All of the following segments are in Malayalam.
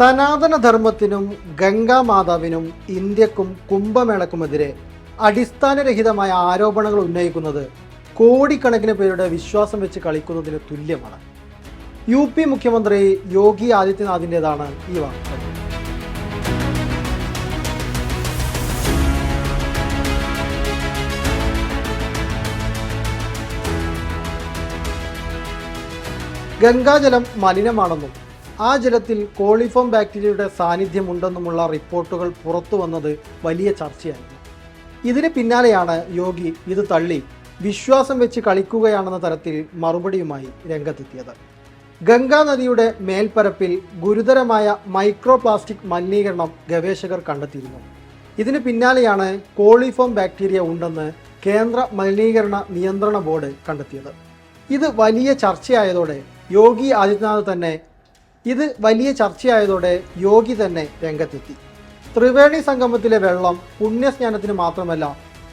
സനാതനധർമ്മത്തിനും ഗംഗാമാതാവിനും ഇന്ത്യക്കും കുംഭമേളക്കുമെതിരെ അടിസ്ഥാനരഹിതമായ ആരോപണങ്ങൾ ഉന്നയിക്കുന്നത് കോടിക്കണക്കിന് പേരുടെ വിശ്വാസം വെച്ച് കളിക്കുന്നതിന് തുല്യമാണ്. യു പി മുഖ്യമന്ത്രി യോഗി ആദിത്യനാഥിന്റെതാണ് ഈ വാർത്ത. ഗംഗാജലം മലിനമാണെന്നും ആ ജലത്തിൽ കോളിഫോം ബാക്ടീരിയയുടെ സാന്നിധ്യമുണ്ടെന്നുമുള്ള റിപ്പോർട്ടുകൾ പുറത്തു വന്നത് വലിയ ചർച്ചയായിരുന്നു. ഇതിന് പിന്നാലെയാണ് യോഗി ഇത് തള്ളി വിശ്വാസം വെച്ച് കളിക്കുകയാണെന്ന തരത്തിൽ മറുപടിയുമായി രംഗത്തെത്തിയത്. ഗംഗാ നദിയുടെ മേൽപ്പരപ്പിൽ ഗുരുതരമായ മൈക്രോ പ്ലാസ്റ്റിക് മലിനീകരണം ഗവേഷകർ കണ്ടെത്തിയിരുന്നു. ഇതിന് പിന്നാലെയാണ് കോളിഫോം ബാക്ടീരിയ ഉണ്ടെന്ന് കേന്ദ്ര മലിനീകരണ നിയന്ത്രണ ബോർഡ് കണ്ടെത്തിയത്. ഇത് വലിയ ചർച്ചയായതോടെ യോഗി ആദിത്യനാഥ് തന്നെ ഇത് വലിയ ചർച്ചയായതോടെ യോഗി തന്നെ രംഗത്തെത്തി. ത്രിവേണി സംഗമത്തിലെ വെള്ളം പുണ്യസ്നാനത്തിന് മാത്രമല്ല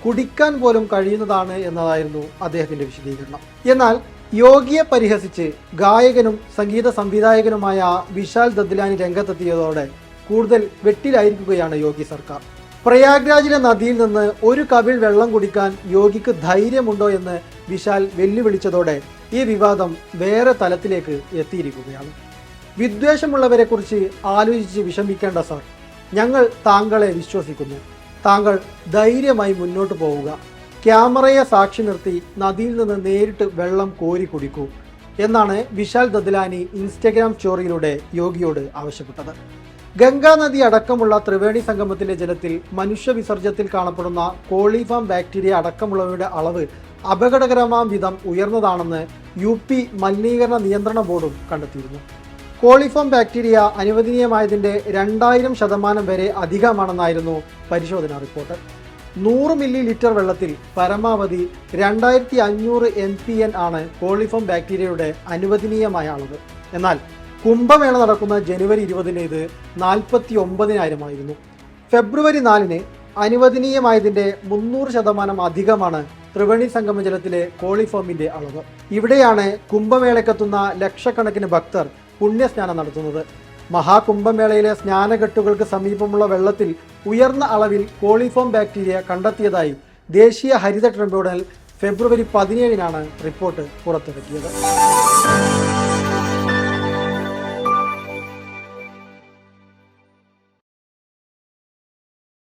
കുടിക്കാൻ പോലും കഴിയുന്നതാണ് എന്നതായിരുന്നു അദ്ദേഹത്തിന്റെ വിശദീകരണം. എന്നാൽ യോഗിയെ പരിഹസിച്ച് ഗായകനും സംഗീത സംവിധായകനുമായ വിശാൽ ദദ്ലാനി രംഗത്തെത്തിയതോടെ കൂടുതൽ വെട്ടിലായിരിക്കുകയാണ് യോഗി സർക്കാർ. പ്രയാഗ്രാജിലെ നദിയിൽ നിന്ന് ഒരു കവിൾ വെള്ളം കുടിക്കാൻ യോഗിക്ക് ധൈര്യമുണ്ടോ എന്ന് വിശാൽ വെല്ലുവിളിച്ചതോടെ ഈ വിവാദം വേറെ തലത്തിലേക്ക് എത്തിയിരിക്കുകയാണ്. വിദ്വേഷമുള്ളവരെക്കുറിച്ച് ആലോചിച്ച് വിഷമിക്കേണ്ട സാർ. ഞങ്ങൾ താങ്കളെ വിശ്വസിക്കുന്നു. താങ്കൾ ധൈര്യമായി മുന്നോട്ട് പോവുക. ക്യാമറയെ സാക്ഷി നിർത്തി നദിയിൽ നിന്ന് നേരിട്ട് വെള്ളം കോരി കുടിക്കൂ എന്നാണ് വിശാൽ ദദ്ലാനി ഇൻസ്റ്റഗ്രാം സ്റ്റോറിയിലൂടെ യോഗിയോട് ആവശ്യപ്പെട്ടത്. ഗംഗാ നദി അടക്കമുള്ള ത്രിവേണി സംഗമത്തിലെ ജലത്തിൽ മനുഷ്യ വിസർജ്യത്തിൽ കാണപ്പെടുന്ന കോളിഫാം ബാക്ടീരിയ അടക്കമുള്ളവയുടെ അളവ് അപകടകരമാം വിധം ഉയർന്നതാണെന്ന് യു പി മലിനീകരണ നിയന്ത്രണ ബോർഡും കണ്ടെത്തിയിരുന്നു. കോളിഫോം ബാക്ടീരിയ അനുവദനീയമായതിന്റെ രണ്ടായിരം ശതമാനം വരെ അധികമാണെന്നായിരുന്നു പരിശോധനാ റിപ്പോർട്ട്. നൂറ് മില്ലി ലിറ്റർ വെള്ളത്തിൽ പരമാവധി രണ്ടായിരത്തി അഞ്ഞൂറ് എം പി എൻ ആണ് കോളിഫോം ബാക്ടീരിയയുടെ അനുവദനീയമായ അളവ് എന്നാൽ കുംഭമേള നടക്കുന്ന ജനുവരി ഇരുപതിന് ഇത് നാൽപ്പത്തി ഒമ്പതിനായിരമായിരുന്നു ഫെബ്രുവരി നാലിന് അനുവദനീയമായതിന്റെ മുന്നൂറ് ശതമാനം അധികമാണ് ത്രിവേണി സംഗമ ജലത്തിലെ കോളിഫോമിന്റെ അളവ്. ഇവിടെയാണ് കുംഭമേളയ്ക്കെത്തുന്ന ലക്ഷക്കണക്കിന് ഭക്തർ പുണ്യസ്നാനം നടത്തുന്നത്. മഹാകുംഭമേളയിലെ സ്നാനഘട്ടുകൾക്ക് സമീപമുള്ള വെള്ളത്തിൽ ഉയർന്ന അളവിൽ കോളിഫോം ബാക്ടീരിയ കണ്ടെത്തിയതായി ദേശീയ ഹരിത ട്രിബ്യൂണൽ ഫെബ്രുവരി പതിനേഴിനാണ് റിപ്പോർട്ട് പുറത്തിറക്കിയത്.